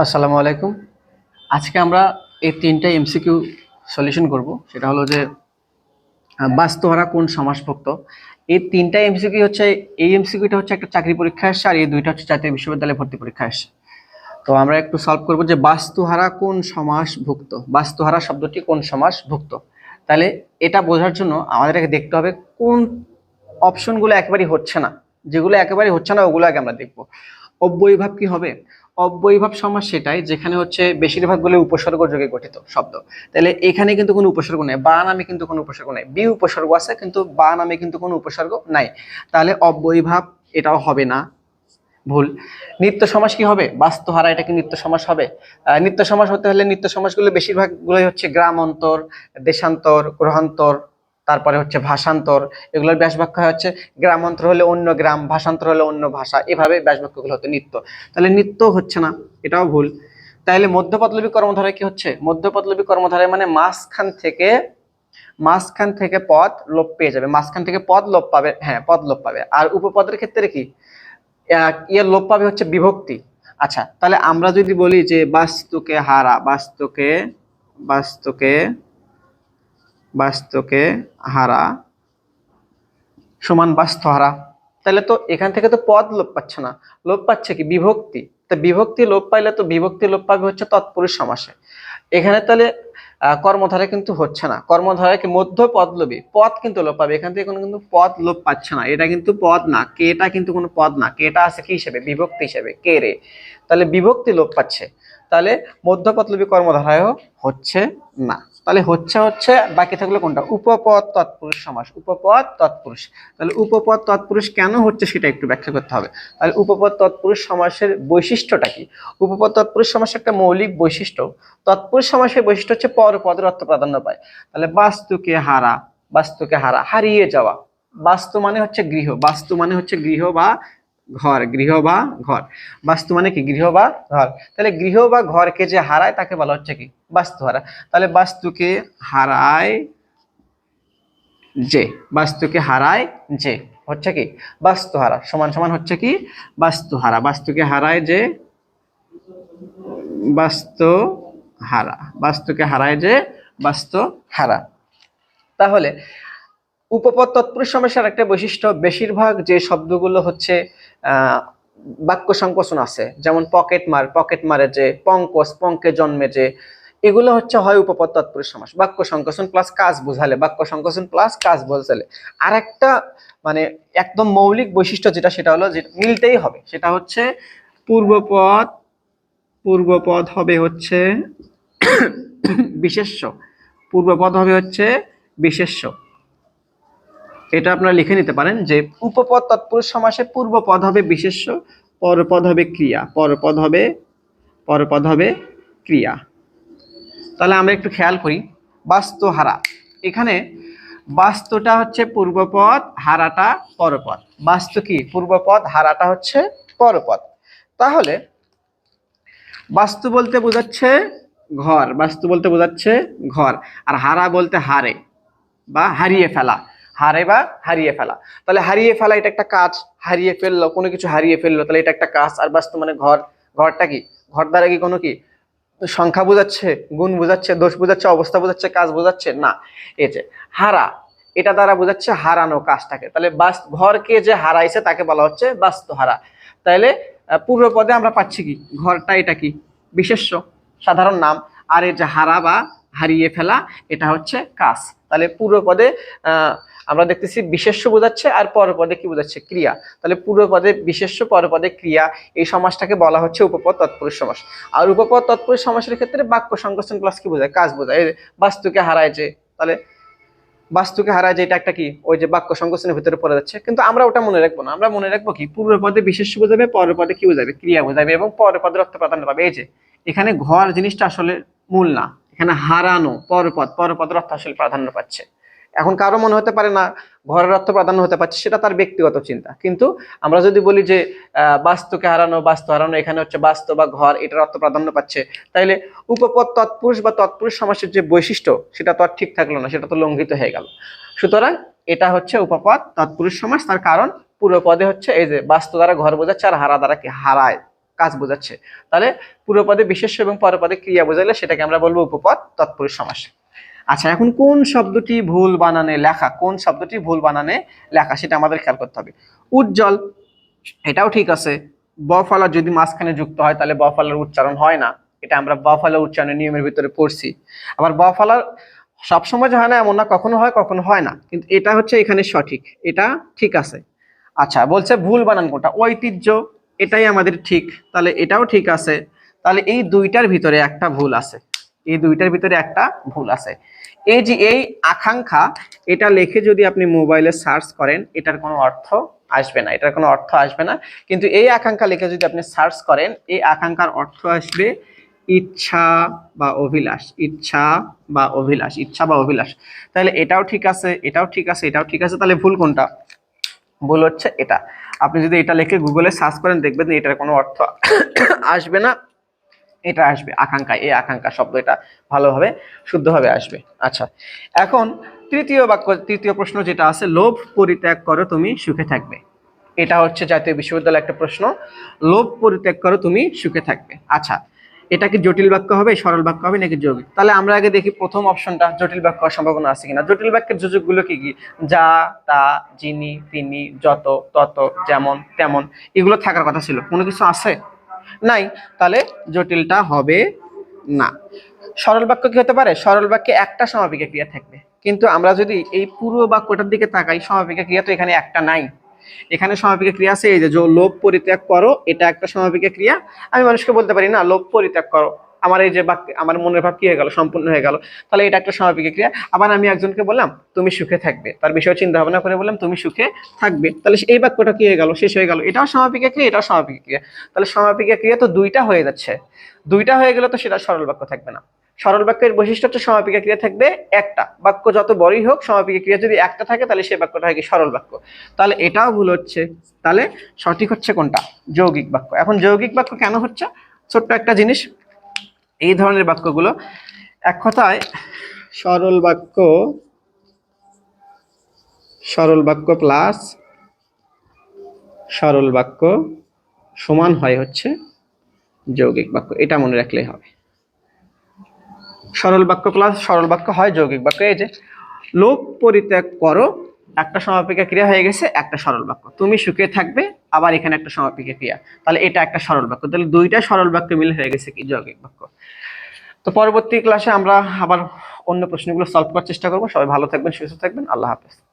আসসালামু আলাইকুম। আজকে আমরা এই তিনটা এমসিকিউ সলিউশন করব। সেটা হলো যে বাস্তুহারা কোন সমাসভুক্ত। এই তিনটা এমসিকিউ হচ্ছে, এই এমসিকিউটা হচ্ছে একটা চাকরি পরীক্ষা আসছে আর এই দুইটা হচ্ছে জাতীয় বিশ্ববিদ্যালয়ে ভর্তি পরীক্ষা আসছে তো আমরা একটু সলভ করব যে, বাস্তুহারা কোন সমাসভুক্ত, বাস্তুহারা শব্দটি কোন সমাসভুক্ত? তাহলে এটা বোঝার জন্য আমাদেরকে দেখতে হবে কোন অপশনগুলো একেবারেই হচ্ছে না। যেগুলো একেবারেই হচ্ছে না, ওগুলো আগে আমরা দেখব। অব্যয়ীভাব কি হবে? অব্যয়ীভাব সমাস সেটাই, যেখানে হচ্ছে বেশিরভাগগুলো উপসর্গ যোগে গঠিত শব্দ। তাহলে এখানে কিন্তু কোনো উপসর্গ নেই, বা নামে কিন্তু কোনো উপসর্গ নেই। বি উপসর্গ আছে, কিন্তু বা নামে কিন্তু কোনো উপসর্গ নাই। তাহলে অব্যয়ীভাব এটাও হবে না। ভুল। নিত্য সমাস কি হবে? বাস্তুহারা, এটা কি নিত্য সমাস হবে? নিত্য সমাস হতে হলে নিত্য সমাসগুলো বেশিরভাগগুলোই হচ্ছে গ্রাম অন্তর দেশান্তর, গ্রহান্তর তারপরে হচ্ছে ভাষান্তর, এগুলোর ব্যাসবাক্য হচ্ছে গ্রামান্তর হলে অন্য গ্রাম, ভাষান্তর হলে অন্য ভাষা, এভাবে ব্যাসবাক্যগুলো হতো নিত্য। তাহলে নিত্য হচ্ছে না, এটাও ভুল। তাহলে মধ্যপদলবী কর্মধারায় কি হচ্ছে? মধ্যপদলবী কর্মধারায় মানে মাঝখান থেকে মাঝখান থেকে পদ লোপ পেয়ে যাবে। মাঝখান থেকে পদ লোপ পাবে হ্যাঁ পদ লোপ পাবে। আর উপপদের ক্ষেত্রে কি? ইয়ের লোপ পাবে হচ্ছে বিভক্তি। আচ্ছা তাহলে আমরা যদি বলি যে বাস্তুকে হারা, বাস্তুকে বাস্তুকে বাস্তুকে হারা সমান বাস্ত হারা তাহলে তো এখান থেকে তো পদ লোপ পাচ্ছে না। লোপ পাচ্ছে কি? বিভক্তি। তা বিভক্তি লোপ পাইলে তো বিভক্তি লোপ পাবে হচ্ছে তৎপুরুষ সমাসে। এখানে তাহলে কর্মধারা কিন্তু হচ্ছে না। কর্মধারা কি মধ্য পদ পদলবী পদ কিন্তু লোপ পাবে। এখান থেকে কোনো কিন্তু পদ লোপ পাচ্ছে না। এটা কিন্তু পদ না। কেটা কিন্তু কোনো পদ না। কেটা আছে কি হিসেবে? বিভক্তি হিসেবে। কে রে? তাহলে বিভক্তি লোপ পাচ্ছে। তাহলে মধ্য পদলবী কর্মধারায়ও হচ্ছে না। তাহলে হচ্ছে হচ্ছে বাকি থাকল কোনটা? উপপদ তৎপুরুষ সমাস। উপপদ তৎপুরুষ। তাহলে উপপদ তৎপুরুষ কেন হচ্ছে সেটা একটু ব্যাখ্যা করতে হবে। তাহলে উপপদ তৎপুরুষ সমাসের বৈশিষ্ট্যটা কি? উপপদ তৎপুরুষ সমাসের একটা মৌলিক বৈশিষ্ট্য। তৎপুরুষ সমাসের বৈশিষ্ট্য হচ্ছে পরপদের অর্থ প্রাধান্য পায়। তাহলে বাস্তুকে হারা বাস্তুকে হারা, হারিয়ে যাওয়া। বাস্তু মানে হচ্ছে গৃহ। বাস্তু মানে হচ্ছে গৃহ বা ঘর, গৃহ বা ঘর। বাস্তু মানে কি? গৃহ বা ঘর। তাহলে গৃহ বা ঘরকে যে হারায়, তাকে বলা হচ্ছে কি? বাস্তু হারা। তাহলে বাস্তুকে হারায় যে। বাস্তুকে হারায় যে। হচ্ছে কি? বাস্তুহারা সমান সমান হচ্ছে কি? বাস্তুহারা বাস্তুকে হারায় যে? বাস্তু হারা। বাস্তুকে হারায় যে? বাস্তু হারা। তাহলে উপপদ তৎপুরুষ সমাসের একটা বৈশিষ্ট্য। বেশিরভাগ যে শব্দগুলো হচ্ছে বাক্য সংকোচন আছে। যেমন পকেট মার পকেট মারে যে পঙ্কজ, পঙ্কে জন্মে যে, এগুলো হচ্ছে হয় উপপদ তৎপুরুষ সমাস। বাক্য সংকোচন প্লাস কাজ বোঝালে, বাক্য সংকোচন প্লাস কাজ বোঝালে আর একটা মানে একদম মৌলিক বৈশিষ্ট্য যেটা, সেটা হলো যে মিলতেই হবে। সেটা হচ্ছে পূর্বপদ পূর্বপদ হবে হচ্ছে বিশেষ্য। পূর্বপদ হবে হচ্ছে বিশেষ্য। এটা আপনারা লিখে নিতে পারেন যে উপপদ তৎপুরুষ সমাসে পূর্বপদ হবে বিশেষ্য, পরপদ হবে ক্রিয়া। পরপদ হবে পরপদ হবে ক্রিয়া। তাহলে আমরা একটু খেয়াল করি বাস্তু হারা এখানে বাস্তুটা হচ্ছে পূর্বপদ, হারাটা পরপদ। বাস্তু কি? পূর্বপদ, হারাটা হচ্ছে পরপদ। তাহলে বাস্তু বলতে বোঝাচ্ছে ঘর, বাস্তু বলতে বোঝাচ্ছে ঘর। আর হারা বলতে হারে বা হারিয়ে ফেলা। হারে বা হারিয়ে ফেলা। তাহলে হারিয়ে ফেলা এটা একটা কাজ, হারিয়ে ফেলল, কোনো কিছু হারিয়ে ফেলল, তাহলে এটা একটা কাজ। আর বাস্তু মানে ঘর, ঘরটা কি? ঘর দ্বারা কি কোনো কি? সংখ্যা বোঝাচ্ছে? গুণ বোঝাচ্ছে? দোষ বোঝাচ্ছে? অবস্থা বোঝাচ্ছে? কাজ বোঝাচ্ছে? না। এই যে, হারা, এটা দ্বারা বোঝাচ্ছে হারানো কাজটাকে। তাহলে বাস, ঘরকে যে হারাইছে তাকে বলা হচ্ছে বাস্তু হারা তাহলে পূর্ব পদে আমরা পাচ্ছি কি? ঘরটা এটা কি? বিশেষ্য, সাধারণ নাম। আর এই যে হারা বা হারিয়ে ফেলা, এটা হচ্ছে কাজ। তাহলে পূর্ব পদে আমরা দেখতেছি বিশেষ্য বোঝাচ্ছে আর পরপদে কি বোঝাচ্ছে? ক্রিয়া। তাহলে পূর্বপদে বিশেষ্য, পরপদে ক্রিয়া, এই সমাসটাকে বলা হচ্ছে উপপদ তৎপুরুষ সমাস। আর উপপদ তৎপুরুষ সমাসের ক্ষেত্রে বাক্য সংকোচন প্লাস কি বোঝায়? কাজ বোঝায়। বাস্তুকে হারায় যে, তাহলে বাস্তুকে হারায় যে, এটা একটা কি? ওই যে বাক্য সংকোচনের ভিতরে পড়ে যাচ্ছে। কিন্তু আমরা ওটা মনে রাখব না। আমরা মনে রাখব কি? পূর্বপদে বিশেষ্য বোঝাবে, পরপদে কি বোঝাবে? ক্রিয়া বোঝাবে এবং পরপদের অর্থ প্রাধান্য পাবে। এই যে, এখানে ঘর জিনিসটা আসলে মূল না। এখানে হারানো, পরপদ, পরপদের অর্থ আসলে প্রাধান্য পাচ্ছে। এখন কারও মনে হতে পারে না, ঘরের অর্থ প্রাধান্য হতে পারছে, সেটা তার ব্যক্তিগত চিন্তা। কিন্তু আমরা যদি বলি যে বাস্তুকে হারানো, বাস্তু হারানো, এখানে হচ্ছে বাস্তু বা ঘর, এটার অর্থ প্রাধান্য পাচ্ছে, তাইলে উপপদ, তৎপুরুষ বা তৎপুরুষ সমাসের যে বৈশিষ্ট্য, সেটা তো আর ঠিক থাকল না, সেটা তো লঙ্ঘিত হয়ে গেল। সুতরাং এটা হচ্ছে উপপদ, তৎপুরুষ সমাস, তার কারণ পুরো পদে হচ্ছে এই যে বাস্তু দ্বারা ঘর বোঝাচ্ছে আর হারা দ্বারা কি হারায়, কাজ বোঝাচ্ছে। তাহলে পূর্বপদে বিশেষ এবং পরপদে ক্রিয়া বোঝাইলে সেটাকে আমরা বলব উপপদ, তৎপুরুষ সমাস। আচ্ছা এখন কোন শব্দটি ভুল বানানে লেখা? কোন শব্দটি ভুল বানানে লেখা? সেটা আমাদের খেয়াল করতে হবে। উজ্জ্বল, এটাও ঠিক আছে। বফলা যদি মাঝখানে যুক্ত হয়, তাহলে বফলার উচ্চারণ হয় না। এটা আমরা বফলা উচ্চারণের নিয়মের ভিতরে পড়ছি। আবার বফলার সবসময় যে হয় না, এমন না, কখনো হয় কখনো হয় না। কিন্তু এটা হচ্ছে এখানে সঠিক। এটা ঠিক আছে। আচ্ছা বলছে ভুল বানান কোনটা? ঐতিহ্য, এটাই আমাদের ঠিক। তাহলে এটাও ঠিক আছে। তাহলে এই দুইটার ভিতরে একটা ভুল আছে। এই দুইটার ভিতরে একটা ভুল আছে। এই যে এই আকাঙ্ক্ষা, এটা লিখে যদি আপনি মোবাইলে সার্চ করেন, এটার কোনো অর্থ আসবে না। এটার কোনো অর্থ আসবে না। কিন্তু এই আকাঙ্ক্ষা লিখে যদি আপনি সার্চ করেন, এই আকাঙ্ক্ষার অর্থ আসবে ইচ্ছা বা অভিলাষ। ইচ্ছা বা অভিলাষ। ইচ্ছা বা অভিলাষ। তাহলে এটাও ঠিক আছে, এটাও ঠিক আছে, এটাও ঠিক আছে। তাহলে ভুল কোনটা? ভুল হচ্ছে এটা। আপনি যদি এটা লিখে গুগলে সার্চ করেন, দেখবেন এটার কোনো অর্থ আসবে না। এটা আসবে, আকাঙ্ক্ষা, এই আকাঙ্ক্ষা শব্দ এটা ভালোভাবে শুদ্ধভাবে আসবে। আচ্ছা এখন তৃতীয় বাক্য, তৃতীয় প্রশ্ন যেটা আছে, লোভ পরিত্যাগ করো তুমি সুখে থাকবে। এটা হচ্ছে জাতীয় বিশ্ববিদ্যালয় একটা প্রশ্ন, লোভ পরিত্যাগ করো তুমি সুখে থাকবে। আচ্ছা এটা কি জটিল বাক্য হবে, সরল বাক্য হবে নাকি যৌগিক? তাহলে আমরা আগে দেখি প্রথম অপশনটা, জটিল বাক্য হওয়ার সম্ভাবনা আছে কিনা। জটিল বাক্যের যোজকগুলো কি কি? যা, তা, যিনি, তিনি, যত, তত, যেমন, তেমন, এগুলো থাকার কথা ছিল। কোনো কিছু আছে? নাই, তাহলে জটিলটা হবে না। সরল বাক্য কি হতে পারে? সরল বাক্যে একটা সমাপিকা ক্রিয়া থাকবে। কিন্তু আমরা যদি এই পুরো বাক্যটার দিকে তাকাই, সমাপিকা ক্রিয়া তো এখানে একটা নাই। এখানে সমাপিকা ক্রিয়া আছে, এই যে, যো লোভ পরিত্যাগ করো এটা একটা সমাপিকা ক্রিয়া। আমি মানুষকে বলতে পারি, না, লোভ পরিত্যাগ করো। আমার এই যে বাক্য আমার মনের ভাব কি হয়ে গেল? সম্পূর্ণ হয়ে গেল। তাহলে এটা একটা সমাপিকা ক্রিয়া। আবার আমি একজনকে বললাম, তুমি সুখে থাকবে। তার বিষয়ে চিন্তা ভাবনা করে বললাম, তুমি সুখে থাকবে। তাহলে এই বাক্যটা কি হয়ে গেল? শেষ হয়ে গেল। এটাও সমাপিকা ক্রিয়া, এটাও সমাপিকা ক্রিয়া। তাহলে সমাপিকা ক্রিয়া তো দুইটা হয়ে যাচ্ছে। দুইটা হয়ে গেলে তো সেটা সরল বাক্য থাকবে না। সরল বাক্যের বৈশিষ্ট্য হচ্ছে সমাপিকা ক্রিয়া থাকবে একটা। বাক্য যত বড়ই হোক সমাপিকা ক্রিয়া যদি একটা থাকে, তাহলে সেই বাক্যটা হয় কি? সরল বাক্য। তাহলে এটাও ভুল হচ্ছে। তাহলে সঠিক হচ্ছে কোনটা? যৌগিক বাক্য। এখন যৌগিক বাক্য কেন হচ্ছে? ছোট্ট একটা জিনিস। এই ধরনের বাক্যগুলো এক কথায় সরল বাক্য সরল বাক্য প্লাস সরল বাক্য সমান হয় হচ্ছে যৌগিক বাক্য। এটা মনে রাখলেই হবে। সরল বাক্য প্লাস সরল বাক্য হয় যৌগিক বাক্য। এই যে লোভ পরিত্যাগ করো, একটা সমাপিকা ক্রিয়া হয়ে গেছে, একটা সরল বাক্য। তুমি সুখে থাকবে, আবার এখানে একটা সমাপিকা ক্রিয়া। তাহলে এটা একটা সরল বাক্য। তাহলে দুইটা সরল বাক্য মিলে হয়ে গেছে কি? যৌগিক বাক্য। তো পরবর্তী ক্লাসে আমরা আবার অন্য প্রশ্নগুলো সলভ করার চেষ্টা করব। সবাই ভালো থাকবেন, সুস্থ থাকবেন। আল্লাহ হাফেজ।